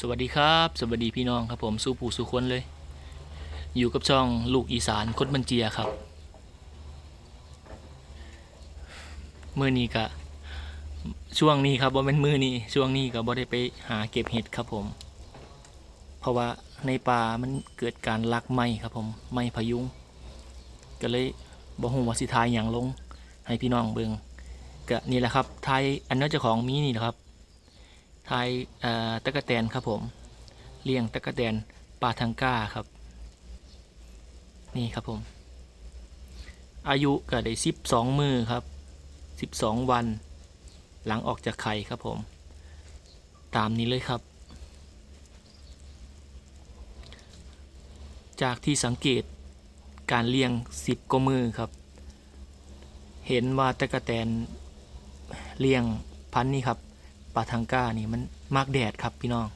สวัสดีครับ สวัสดีพี่น้องครับผมสู้ผู้สู้คนเลย อยู่กับช่องลูกอีสานคนบันเจียครับมือนี้กะช่วงนี้ครับว่าเป็นมือนี้ช่วงนี้ก็บ่ได้ไปหาเก็บเห็ดครับผม เพราะว่าในป่ามันเกิดการลักไม้ครับผมไม้พยุงก็เลยบ่ฮู้ว่าสิทายหยังลง ให้พี่น้องเบิ่งก็นี่แหละครับทายอันนั้เจ้าของมีนี่แหละครับ ทายตะกะแตนครับผมเลี้ยงตะกะแตนปลาทังก้าครับ นี่ครับผม อายุก็ได้สิบสองมือครับสิบสองวัน หลังออกจากไข่ครับผม ตามนี้เลยครับ จากที่สังเกตการเลี้ยงสิบกว่ามือครับ เห็นว่าตะกะแตนเลี้ยงพันนี้ครับ ปลาทังก้านี่มันมากแดดครับพี่น้อง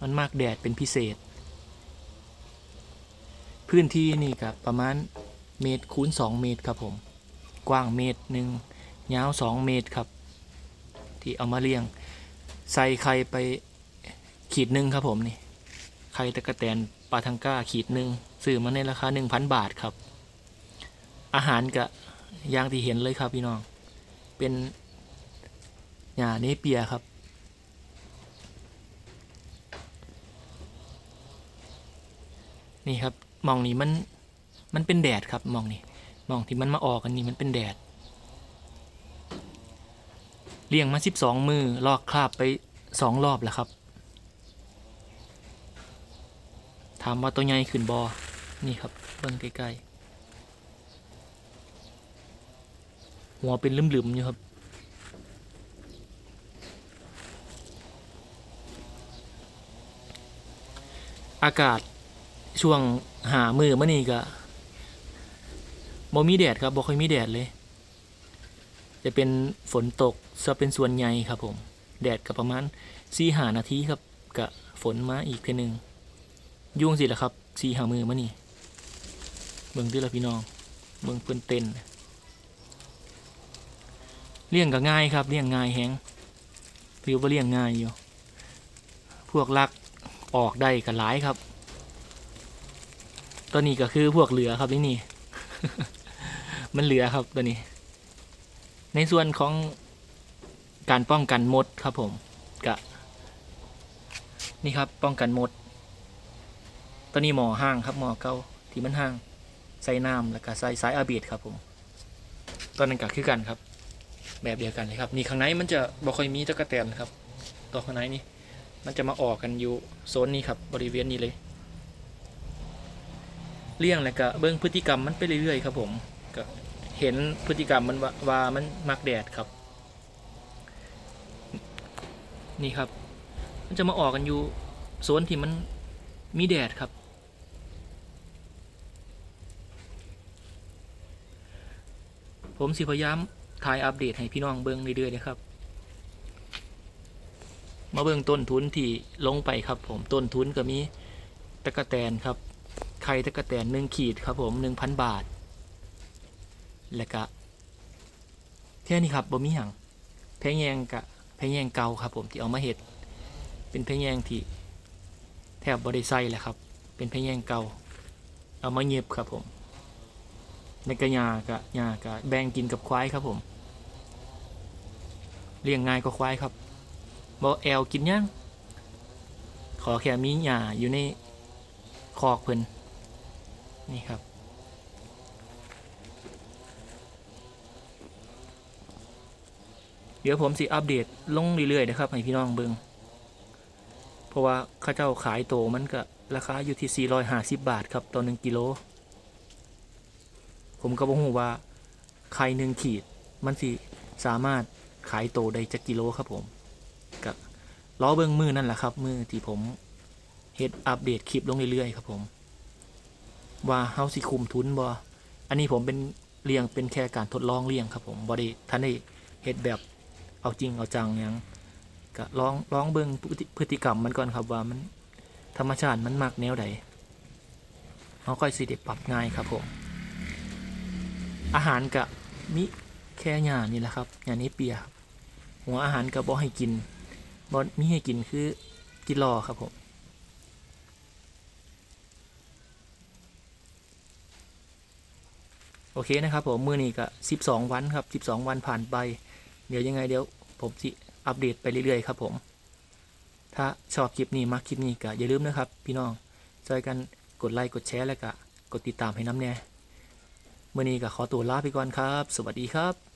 มันมากแดดเป็นพิเศษ พื้นที่นี่กับประมาณเมตรคูณ2 เมตรครับผม กว้างเมตรหนึ่งยาว 2 เมตรครับ ที่เอามาเลี้ยง ใส่ไข่ไปขีดหนึ่งครับผมนี่ ไข่ตะกะแตนปลาทังก้าขีดหนึ่งซื้อมาในราคา 1,000 บาทครับ อาหารกะอย่างที่เห็นเลยครับพี่น้อง เป็น หญ้าเนเปียครับ นี่ครับมองนี้มันมันเป็นแดดครับมองนี่มองที่มันมาออกกันนี่มันเป็นแดดเลี้ยงมาสิบสองมือลอกคราบไปสองรอบแล้วครับถามว่าตัวใหญ่ขึ้นบอนี่ครับเบิ่งใกล้ๆหัวเป็นลืมๆอยู่ครับ อากาศช่วงหามือมื่อนี้ก็บ่มีแดดครับบ่ค่อยมีแดดเลย จะเป็นฝนตกจะเป็นส่วนใหญ่ครับผม แดดก็ประมาณสี่หานาทีครับกะฝนมาอีกทีหนึ่งยุ่งสิละครับสี่หามือมื่อนี้เบิ่งด้วยละพี่น้องเบิ่งเพิ่นเต้นเลี้ยงก็ง่ายครับเลี้ยงง่ายแฮงถือว่าเลี้ยงง่ายอยู่ พวกลัก ออกได้กันหลายครับ ตัวนี้ก็คือพวกเหลือครับนี่นี่ มันเหลือครับตัวนี้ ในส่วนของการป้องกันมดครับผมกะนี่ครับป้องกันมด ตัวนี้หมอห้างครับหมอเก้าที่มันห้างใส่น้ำแล้วก็ใส่สายอาเบีดครับผมตัวนั้นก็คือกันครับ แบบเดียวกันเลยครับ นี่ข้างในมันจะบ่ค่อยมีตะกะแตนครับ ตัวข้างในนี่ มันจะมาออกกันอยู่โซนนี้ครับบริเวณนี้เลย เลี้ยงแล้วก็เบิ้งพฤติกรรมมันไปเรื่อยๆครับผมก็เห็นพฤติกรรมมันว่าว่ามันมักแดดครับ นี่ครับ มันจะมาออกกันอยู่โซนที่มันมีแดดครับ ผมสิพยายามถ่ายอัปเดตให้พี่น้องเบิ้งเรื่อยๆนะครับ มาเบิ่งต้นทุนที่ลงไปครับ ผมต้นทุนก็มีตะกะแตนครับ ไข่ตะกะแตนหนึ่งขีดครับผมหนึ่งพันบาท แล้วก็แค่นี้ครับบ่มีหยังแพงแยงกะแพงแยงเก่าครับ ผมที่เอามาเห็ดเป็นแพงแยงที่แทบบ่ได้ใส่แหละครับ เป็นแพงแยงเก่า เอามาเงียบครับผมในกระยากะยากะแบ่งกินกับควายครับผมเลี้ยงง่ายกว่าควายครับ บอแอลกินยังขอแค่มีหญ้าอยู่ในคอกเพิ่นนี่ครับ เดี๋ยวผมสิอัปเดตลงเรื่อยๆนะครับ ให้พี่น้องเบิงเพราะว่าข้าเจ้าขายโตมันก็ราคาอยู่ที่ 450 บาทครับต่อหนึ่งกิโล ผมก็บอกหูว่าไข่หนึ่งขีดมันสิสามารถขายโตได้จักกิโลครับผม ล้อเบิ้องมือนั่นแหละครับมือที่ผมเฮ็ดอัปเดตคลิปลงเรื่อยๆครับผม ว่าเฮาสิคุมทุนบ่อันนี้ผมเป็นเลี้ยงเป็นแค่การทดลองเลี้ยงครับผมบ่ได้ท่านได้เฮ็ดแบบเอาจริงเอาจังยังก็ลองลองเบิ่งพฤติกรรมมันก่อนครับว่ามันธรรมชาติมันมักแนวใดเฮาค่อยสิได้ปรับง่ายครับผม อาหารก็มีแค่หญ้านี่แหละครับหญ้านี้เปียหัวอาหารก็บ่ให้กิน บอมีให้กินคือกินรอครับผมโอเคนะครับผมมือนี้ก็12 วันครับ 12 วันผ่านไป เดี๋ยวยังไงเดี๋ยวผมจะอัปเดตไปเรื่อยๆครับผม ถ้าชอบคลิปนี้มักคลิปนี้ก็อย่าลืมนะครับ พี่น้องช่วยกันกดไลค์กดแชร์แล้วก็กดติดตามให้น้ำแน่มือนี้ก็ขอตัวลาไปก่อนครับ สวัสดีครับ